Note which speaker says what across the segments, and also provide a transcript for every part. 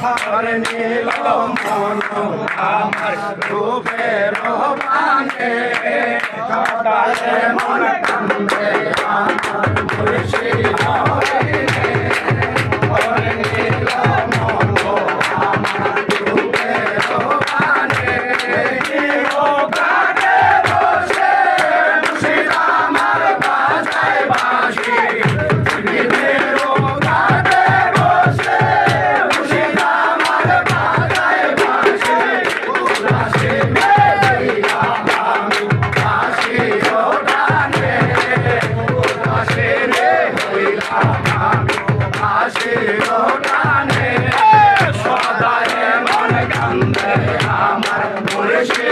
Speaker 1: সফর নীল আমার মন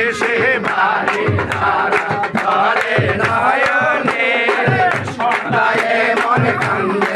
Speaker 1: এসে বাড়ি ধারা ধরে নয়নে। সদায় মন কান্দে